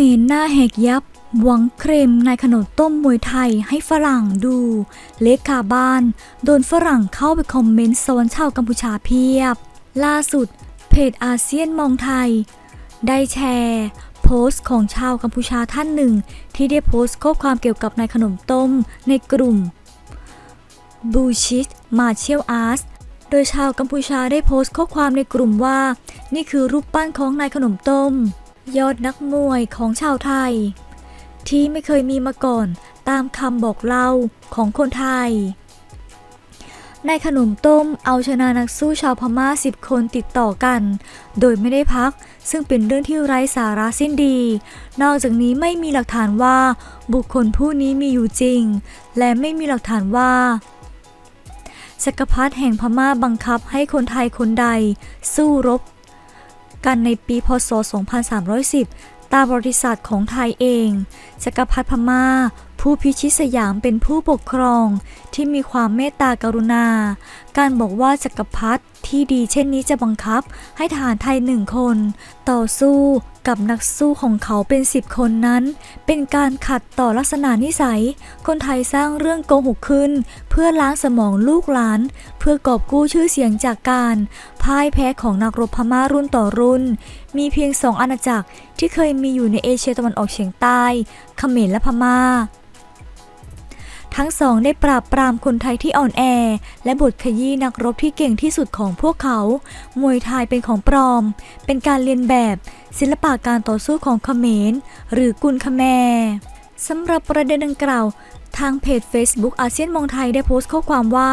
มรหน้าแหกยับ หวังเครมในขนมต้มมวยไทยให้ฝรั่งดู เล็กคาบ้าน โดนฝรั่งเข้าไปคอมเมนต์ซ้อนชาวกัมพูชาเพียบ ล่าสุด เพจอาเซียนมองไทย ได้แชร์โพสต์ของชาวกัมพูชาท่านหนึ่ง ที่ได้โพสต์ข้อความเกี่ยวกับนายขนมต้มในกลุ่มบูชิสมาเชียลอาร์ตโดยชาวกัมพูชาได้โพสต์ข้อความในกลุ่มว่า นี่คือรูปปั้นของนายขนมต้ม ยอดนักมวยของชาวไทย ที่ไม่เคยมีมาก่อนตามคำบอกเล่าของคนไทยนายขนมต้มเอาชนะนักสู้ชาวพม่า 10 คนติดต่อกัน โดยไม่ได้พัก ซึ่งเป็นเรื่องที่ไร้สาระสิ้นดี นอกจากนี้ไม่มีหลักฐานว่าบุคคลผู้นี้มีอยู่จริง และไม่มีหลักฐานว่าจักรพรรดิแห่งพม่าบังคับให้คนไทยคนใด สู้รบ กันในปีพศ 2310 ตามบริษัทของไทยเองจักรพรรดิพม่า ผู้พิชิตสยามเป็นผู้ปกครองที่มีความเมตตากรุณา การบอกว่าจักรพรรดิที่ดีเช่นนี้จะบังคับให้ทหารไทยหนึ่งคน ต่อสู้กับนักสู้ของเขาเป็นสิบคนนั้น เป็นการขัดต่อลักษณะนิสัย คนไทยสร้างเรื่องโกหกขึ้น เพื่อล้างสมองลูกหลาน เพื่อกอบกู้ชื่อเสียงจากการพ่ายแพ้ของนักรบพม่ารุ่นต่อรุ่น มีเพียงสองอาณาจักรที่เคยมีอยู่ในเอเชียตะวันออกเฉียงใต้เขมรและพม่า ทั้งสองได้ปราบปรามคนไทยที่อ่อนแอ และบทขยี้นักรบที่เก่งที่สุดของพวกเขา มวยไทยเป็นของปลอม เป็นการเรียนแบบ ศิลปะการต่อสู้ของเขมร หรือกุนคแมสำหรับประเด็นดังกล่าวทางเพจ Facebook อาเซียนมองไทยได้โพสต์ข้อความว่า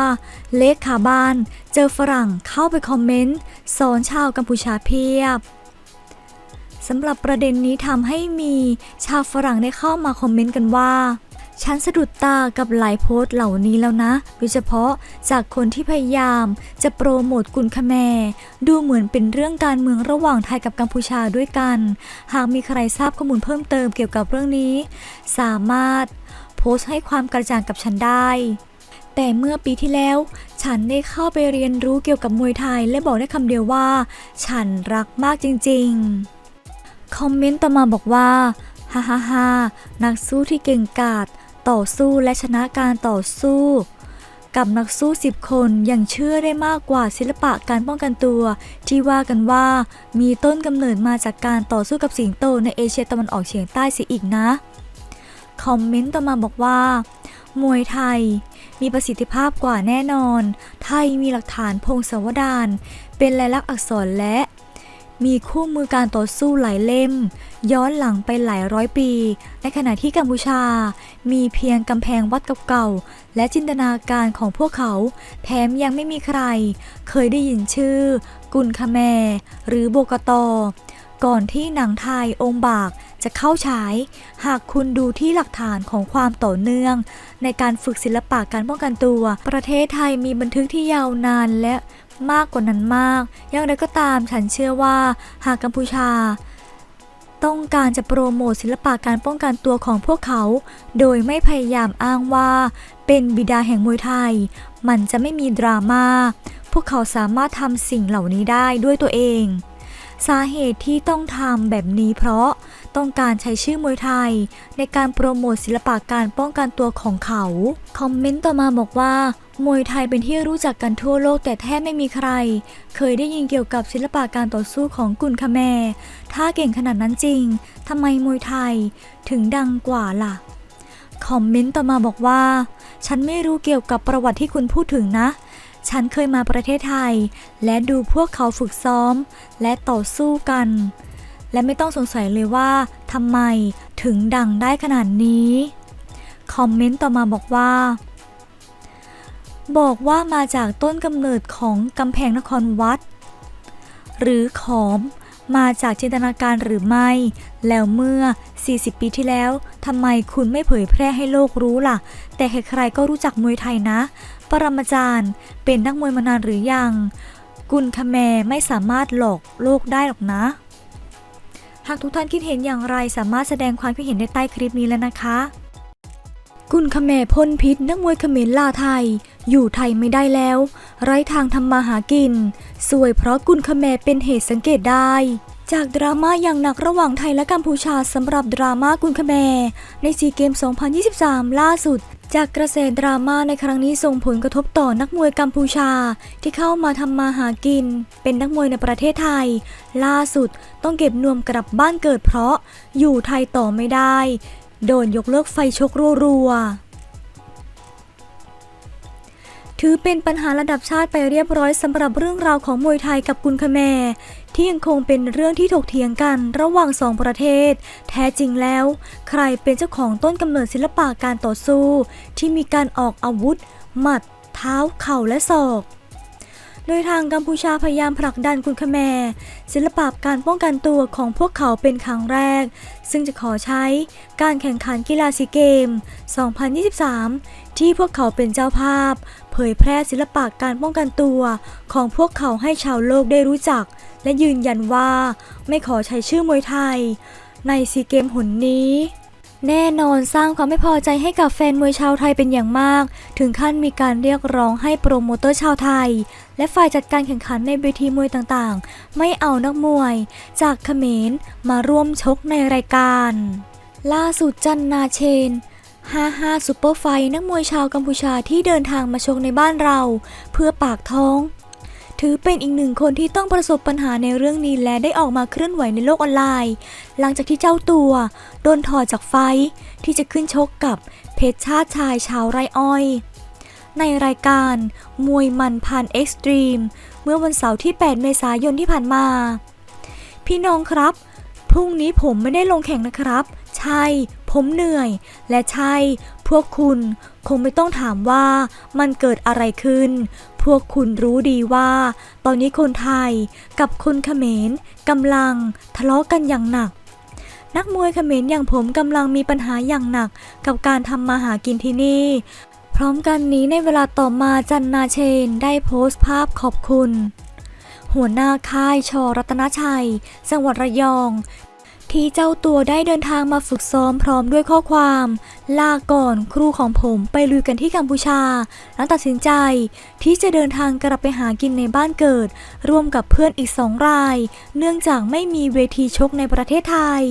เลขขาบ้าน เจอฝรั่งเข้าไปคอมเมนต์สอนชาวกัมพูชาเพียบสำหรับประเด็นนี้ทำให้มีชาวฝรั่งได้เข้ามาคอมเมนต์กันว่า ฉันสะดุดตากับหลายโพสต์เหล่านี้แล้วนะ โดยเฉพาะจากคนที่พยายามจะโปรโมทกุนคแมดูเหมือนเป็นเรื่องการเมืองระหว่างไทยกับกัมพูชาด้วยกัน หากมีใครทราบข้อมูลเพิ่มเติมเกี่ยวกับเรื่องนี้ สามารถโพสต์ให้ความกระจ่างกับฉันได้แต่เมื่อปีที่แล้ว ฉันได้เข้าไปเรียนรู้เกี่ยวกับมวยไทยและบอกได้คำเดียวว่า ฉันรักมากจริงๆ คอมเมนต์ต่อมาบอกว่า ฮ่าฮ่าฮ่านักสู้ที่เก่งกาจ ต่อสู้และชนะการต่อสู้ กับนักสู้ 10 คนยังเชื่อได้มากกว่าศิลปะการป้องกันตัว ที่ว่ากันว่ามีต้นกำเนิดมาจากการต่อสู้กับสิงโตในเอเชียตะวันออกเฉียงใต้เสียอีกนะ คอมเมนต์ต่อมาบอกว่า มวยไทย มีประสิทธิภาพกว่าแน่นอน ไทยมีหลักฐานพงศาวดารเป็นลายลักษณ์อักษรและ มีคู่มือการต่อสู้หลายเล่ม ย้อนหลังไปหลายร้อยปี ในขณะที่กัมพูชา มีเพียงกำแพงวัดเก่าๆและจินตนาการของพวกเขา แถมยังไม่มีใคร เคยได้ยินชื่อ กุนคาแม หรือโบกตอ ก่อนที่หนังไทยองค์บากจะเข้าฉาย หากคุณดูที่หลักฐานของความต่อเนื่อง ในการฝึกศิลปะการป้องกันตัว ประเทศไทยมีบันทึกที่ยาวนานและมากกว่านั้นมาก อย่างไรก็ตามฉันเชื่อว่า หากกัมพูชา ต้องการจะโปรโมทศิลปะการป้องกันตัวของพวกเขา โดยไม่พยายามอ้างว่า เป็นบิดาแห่งมวยไทย มันจะไม่มีดราม่า พวกเขาสามารถทำสิ่งเหล่านี้ได้ด้วยตัวเอง สาเหตุที่ต้องทำแบบนี้เพราะต้องการใช้ชื่อมวยไทย ในการโปรโมทศิลปะการป้องกันตัวของเขา คอมเมนต์ต่อมาบอกว่ามวยไทยเป็นที่รู้จักกันทั่วโลกแต่แทบไม่มีใคร เคยได้ยินเกี่ยวกับศิลปะการต่อสู้ของกุนคาแมถ้าเก่งขนาดนั้นจริงทำไมมวยไทยถึงดังกว่าล่ะ คอมเมนต์ต่อมาบอกว่า ฉันไม่รู้เกี่ยวกับประวัติที่คุณพูดถึงนะ ฉันเคยมาประเทศไทย และดูพวกเขาฝึกซ้อม และต่อสู้กัน และไม่ต้องสงสัยเลยว่าทำไมถึงดังได้ขนาดนี้ คอมเมนต์ต่อมาบอกว่า บอกว่ามาจากต้นกำเนิดของกำแพงนครวัด หรือขอม มาจากจินตนาการหรือไม่ แล้วเมื่อ 40 ปีที่แล้วทำไมคุณไม่เผยแพร่ให้โลกรู้ล่ะ แต่ใครๆก็รู้จักมวยไทยนะ ปรมาจารย์ เป็นนักมวยมานานหรือยัง กุนคแมไม่สามารถหลอกโลกได้หรอกนะ หากทุกท่านคิดเห็นอย่างไรสามารถแสดงความคิดเห็นได้ใต้คลิปนี้แล้วนะคะ กุนคแมพ่นพิษนักมวยเขมรลาไทย อยู่ไทยไม่ได้แล้ว ไร้ทางทำมาหากิน สวยเพราะกุนคาแมเป็นเหตุสังเกตได้จากดราม่าอย่างหนักระหว่างไทยและกัมพูชาสำหรับดราม่ากุนคแมรในซีเกม 2023 ล่าสุด จากกระแสดราม่าในครั้งนี้ส่งผลกระทบต่อนักมวยกัมพูชา ที่เข้ามาทำมาหากิน เป็นนักมวยในประเทศไทย ล่าสุดต้องเก็บนวมกลับบ้านเกิดเพราะอยู่ไทยต่อไม่ได้ โดนยกเลิกไฟชกรัวๆ ถือเป็นปัญหาระดับชาติไปเรียบร้อยสำหรับเรื่องราวของมวยไทยกับกุนคแมที่ยังคงเป็นเรื่องที่ถกเถียงกันระหว่างสองประเทศ แท้จริงแล้ว ใครเป็นเจ้าของต้นกำเนิดศิลปะการต่อสู้ ที่มีการออกอาวุธ หมัด เท้า เข่าและศอกโดยทางกัมพูชาพยายามผลักดันกุนคแมศิลปะการป้องกันตัวของพวกเขาเป็นครั้งแรก ซึ่งจะขอใช้การแข่งขันกีฬาซีเกม 2023 ที่พวกเขาเป็นเจ้าภาพ เผยแพร่ศิลปะการป้องกันตัวของพวกเขาให้ชาวโลกได้รู้จัก และยืนยันว่าไม่ขอใช้ชื่อมวยไทย ในซีเกมหนนี้แน่นอนสร้างความไม่พอใจให้กับแฟนมวยชาวไทยเป็นอย่างมาก ถึงขั้นมีการเรียกร้องให้โปรโมเตอร์ชาวไทย และฝ่ายจัดการแข่งขันในเวทีมวยต่างๆ ไม่เอานักมวย จากเขมรมาร่วมชกในรายการ ล่าสุดจันนาเชน 55ซูเปอร์ไฟนักมวยชาวกัมพูชาที่เดินทางมาชกในบ้านเรา เพื่อปากท้อง ถือเป็นอีกหนึ่งคนที่ต้องประสบปัญหาในเรื่องนี้และได้ออกมาเคลื่อนไหวในโลกออนไลน์ หลังจากที่เจ้าตัวโดนถอดจากไฟที่จะขึ้นชกกับเพชรชาติชายชาวไรอ้อย ในรายการมวยมันพันเอ็กซ์ตรีมเมื่อวันเสาร์ที่ 8 เมษายนที่ผ่านมา พี่น้องครับ พรุ่งนี้ผมไม่ได้ลงแข่งนะครับ ใช่ ผมเหนื่อย และใช่ พวกคุณคงไม่ต้องถามว่ามันเกิดอะไรขึ้น พวกคุณรู้ดีว่า ตอนนี้คนไทยกับคนเขมรกำลังทะเลาะกันอย่างหนัก นักมวยเขมรอย่างผมกำลังมีปัญหาอย่างหนัก กับการทำมาหากินที่นี่ พร้อมกันนี้ในเวลาต่อมาจันนาเชนได้โพสต์ภาพขอบคุณหัวหน้าค่ายชอรัตนชัย จังหวัดระยอง ที่เจ้าตัวได้เดินทางมาฝึกซ้อมพร้อมด้วยข้อความ ลาก่อนครูของผมไปลุยกันที่กัมพูชา แล้วตัดสินใจที่จะเดินทางกลับไปหากินในบ้านเกิด ร่วมกับเพื่อนอีกสองราย เนื่องจากไม่มีเวทีชกในประเทศไทย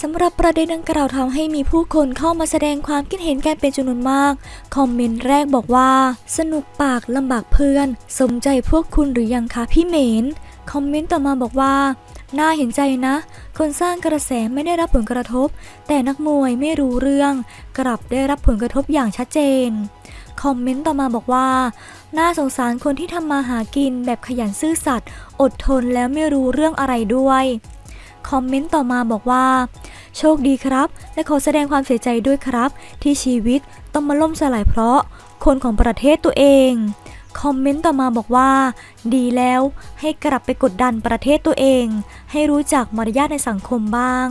สำหรับประเด็นดังกล่าวทำให้มีผู้คนเข้ามาแสดงความคิดเห็นกันเป็นจำนวนมาก คอมเมนต์แรกบอกว่า สนุกปากลำบากเพื่อน สมใจพวกคุณหรือยังคะพี่เหมน คอมเมนต์ต่อมาบอกว่า น่าเห็นใจนะ คนสร้างกระแสไม่ได้รับผลกระทบ แต่นักมวยไม่รู้เรื่อง กลับได้รับผลกระทบอย่างชัดเจน คอมเมนต์ต่อมาบอกว่า น่าสงสารคนที่ทำมาหากินแบบขยันซื่อสัตย์ อดทนแล้วไม่รู้เรื่องอะไรด้วย คอมเมนต์ต่อมาบอกว่า โชคดีครับ และขอแสดงความเสียใจด้วยครับ ที่ชีวิตต้องมาล่มสลายเพราะ คนของประเทศตัวเอง คอมเมนต์ต่อมาบอกว่า ดีแล้วให้กลับไปกดดันประเทศตัวเอง ให้รู้จักมารยาทในสังคมบ้าง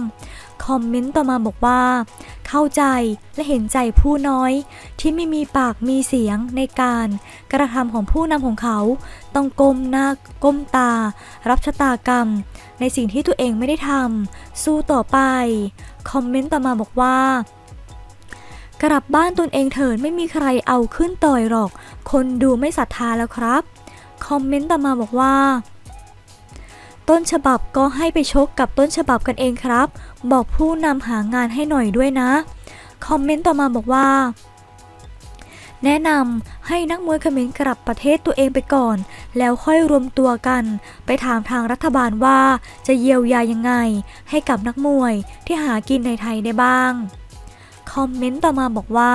คอมเมนต์ต่อมาบอกว่า เข้าใจและเห็นใจผู้น้อย ที่ไม่มีปากมีเสียงในการกระทำของผู้นำของเขา ต้องก้มหน้าก้มตา รับชะตากรรม ในสิ่งที่ตัวเองไม่ได้ทำสู้ต่อไป คอมเมนต์ต่อมาบอกว่า กลับบ้านตนเองเถิดไม่มีใครเอาขึ้นต่อยหรอก คนดูไม่ศรัทธาแล้วครับ คอมเมนต์ต่อมาบอกว่า ต้นฉบับก็ให้ไปชกกับต้นฉบับกันเองครับ บอกผู้นำหางานให้หน่อยด้วยนะ คอมเมนต์ต่อมาบอกว่า แนะนำให้นักมวยเขมรกลับประเทศตัวเองไปก่อน แล้วค่อยรวมตัวกัน ไปถามทางรัฐบาลว่าจะเยียวยายังไง ให้กับนักมวยที่หากินในไทยได้บ้าง คอมเมนต์ต่อมาบอกว่า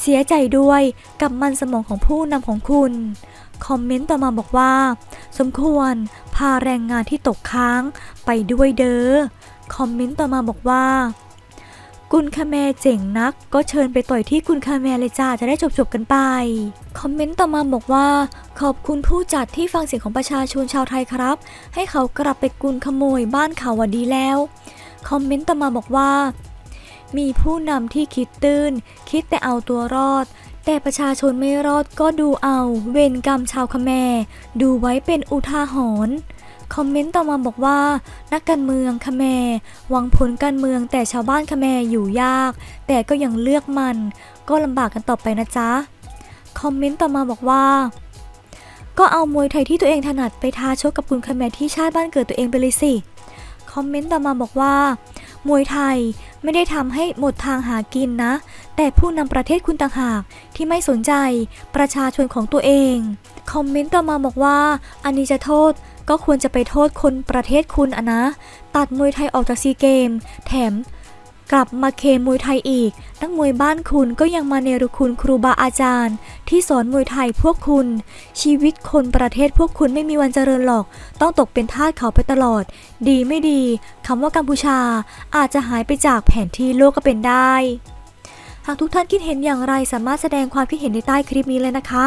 เสียใจด้วยกับมันสมองของผู้นำของคุณ คอมเมนต์ต่อมาบอกว่า สมควรพาแรงงานที่ตกค้างไปด้วยเด้อ คอมเมนต์ต่อมาบอกว่ากุนคาแมเจ๋งนัก ก็เชิญไปต่อยที่กุนคาแมเลยจ้าจะได้จบๆกันไป คอมเมนต์ต่อมาบอกว่า ขอบคุณผู้จัดที่ฟังเสียงของประชาชนชาวไทยครับ ให้เขากลับไปกุนขโมยบ้านเขาวดีแล้ว คอมเมนต์ต่อมาบอกว่า มีผู้นำที่คิดตื้น คิดแต่เอาตัวรอด แต่ประชาชนไม่รอดก็ดูเอา เวรกรรมชาวคแมดูไว้เป็นอุทาหรณ์คอมเมนต์ต่อมาบอกว่า นักการเมืองคแมหวังผลการเมืองแต่ชาวบ้านคแมอยู่ยาก แต่ก็ยังเลือกมัน ก็ลำบากกันต่อไปนะจ๊ะ คอมเมนต์ต่อมาบอกว่าก็เอามวยไทยที่ตัวเองถนัดไปท้าชกกับคุณคแมที่ชาติบ้านเกิดตัวเองไปเลยสิ คอมเมนต์ต่อมาบอกว่า มวยไทยไม่ได้ทำให้หมดทางหากินนะ แต่ผู้นำประเทศคุณต่างหากที่ไม่สนใจประชาชนของตัวเอง คอมเมนต์ต่อมาบอกว่า อันนี้จะโทษก็ควรจะไปโทษคนประเทศคุณอะนะ ตัดมวยไทยออกจากซีเกม แถม กลับมาเคมวยไทยอีก นักมวยบ้านคุณก็ยังมาเนรคุณครูบาอาจารย์ ที่สอนมวยไทยพวกคุณ ชีวิตคนประเทศพวกคุณไม่มีวันเจริญหรอก ต้องตกเป็นทาสเขาไปตลอด ดีไม่ดีคำว่ากัมพูชาอาจจะหายไปจากแผนที่โลกก็เป็นได้ หากทุกท่านคิดเห็นอย่างไรสามารถแสดงความคิดเห็นในใต้คลิปนี้เลยนะคะ